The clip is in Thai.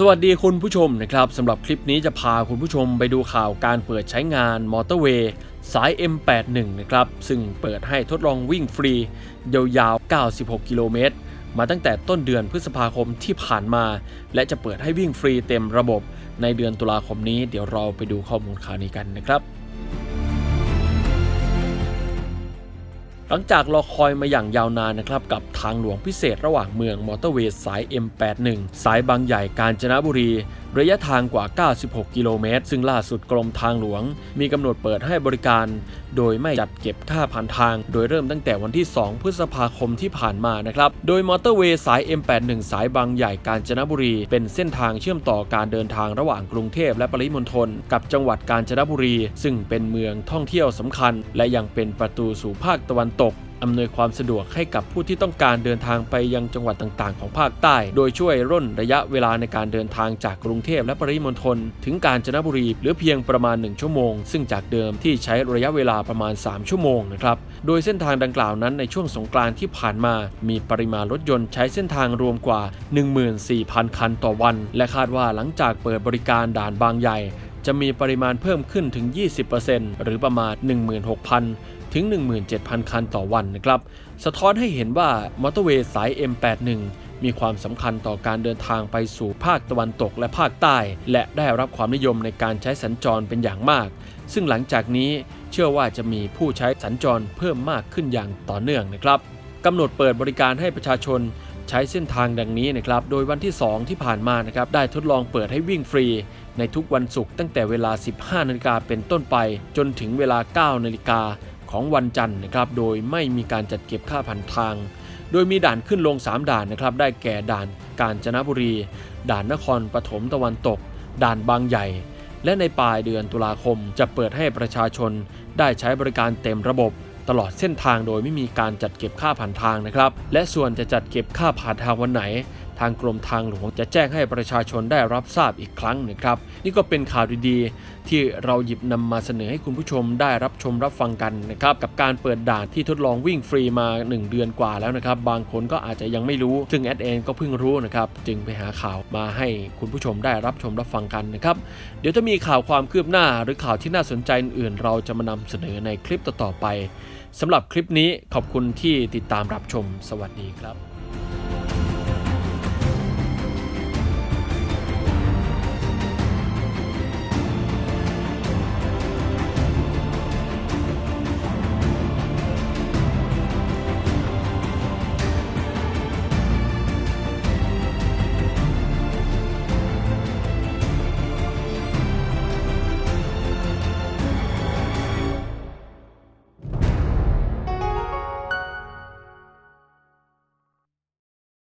สวัสดีคุณผู้ชมนะครับสำหรับคลิปนี้จะพาคุณผู้ชมไปดูข่าวการเปิดใช้งานมอเตอร์เวย์สาย M81 นะครับซึ่งเปิดให้ทดลองวิ่งฟรี ยาวๆ 96 กิโลเมตร มาตั้งแต่ต้นเดือนพฤษภาคมที่ผ่านมา และจะเปิดให้วิ่งฟรีเต็มระบบในเดือนตุลาคมนี้ เดี๋ยวเราไปดูข้อมูลข่าวนี้กันนะครับ หลังจากรอคอยมาอย่างยาวนานนะครับกับทางหลวงพิเศษระหว่างเมืองมอเตอร์เวย์สาย M81 สายบางใหญ่กาญจนบุรีระยะทางกว่า 96 กิโลเมตร ซึ่งล่าสุดกรมทางหลวง มีกำหนดเปิดให้บริการ โดยไม่จัดเก็บค่าผ่านทาง โดยเริ่มตั้งแต่วันที่ 2 พฤษภาคมที่ผ่านมานะครับ โดยมอเตอร์เวย์สาย M81 สายบางใหญ่กาญจนบุรี เป็นเส้นทางเชื่อมต่อการเดินทางระหว่างกรุงเทพและปริมณฑลกับจังหวัดกาญจนบุรี ซึ่งเป็นเมืองท่องเที่ยวสำคัญ และยังเป็นประตูสู่ภาคตะวันตก อำนวยความสะดวกให้กับผู้ที่ต้องการเดินทางไปยังจังหวัดต่างๆ ของภาคใต้ โดยช่วยร่นระยะเวลาในการเดินทางจากกรุงเทพและปริมณฑลถึงกาญจนบุรีเหลือเพียงประมาณ 1 ชั่วโมง ซึ่งจากเดิมที่ใช้ระยะเวลาประมาณ 3 ชั่วโมงนะครับ โดยเส้นทางดังกล่าวนั้นในช่วงสงกรานต์ที่ผ่านมา มีปริมาณรถยนต์ใช้เส้นทางรวมกว่า 14,000 คันต่อวัน และคาดว่าหลังจากเปิดบริการด่านบางใหญ่ จะมีปริมาณเพิ่มขึ้นถึง 20%หรือประมาณ 16,000 ถึง 17,000 คันต่อวันนะครับ สะท้อนให้เห็นว่ามอเตอร์เวย์สาย M81 มีความสำคัญต่อการเดินทางไปสู่ภาคตะวันตกและภาคใต้ และได้รับความนิยมในการใช้สัญจรเป็นอย่างมาก ซึ่งหลังจากนี้เชื่อว่าจะมีผู้ใช้สัญจรเพิ่มมากขึ้นอย่างต่อเนื่องนะครับกำหนดเปิดบริการให้ประชาชนใช้เส้นทางดังนี้นะครับ โดยวันที่ 2 ที่ผ่านมานะครับ ได้ทดลองเปิดให้วิ่งฟรี ในทุกวันศุกร์ตั้งแต่เวลา 15 นาฬิกาเป็นต้นไป จนถึงเวลา 9 นาฬิกา ของวันจันทร์นะครับ โดยไม่มีการจัดเก็บค่าผ่านทาง โดยมีด่านขึ้นลง 3 ด่านนะครับ ได้แก่ด่านกาญจนบุรี ด่านนครปฐมตะวันตก ด่านบางใหญ่ และในปลายเดือนตุลาคมจะเปิดให้ประชาชน ได้ใช้บริการเต็มระบบตลอดเส้นทางโดยไม่มีการจัดเก็บค่าผ่านทางนะครับ และส่วนจะจัดเก็บค่าผ่านทางวันไหน ทางกรมทางหลวงจะแจ้งให้ประชาชนได้รับทราบอีกครั้งนะครับ นี่ก็เป็นข่าวดีๆ ที่เราหยิบนำมาเสนอให้คุณผู้ชมได้รับชมรับฟังกันนะครับ กับการเปิดด่านที่ทดลองวิ่งฟรีมา 1 เดือนกว่าแล้วนะครับ บางคนก็อาจจะยังไม่รู้ ซึ่งแอดเองก็เพิ่งรู้นะครับ จึงไปหาข่าวมาให้คุณผู้ชมได้รับชมรับฟังกันนะครับ เดี๋ยวจะมีข่าวความคืบหน้า หรือข่าวที่น่าสนใจอื่นๆ เราจะมานำเสนอในคลิปต่อๆไปสำหรับคลิปนี้ขอบคุณที่ติดตามรับชม สวัสดีครับ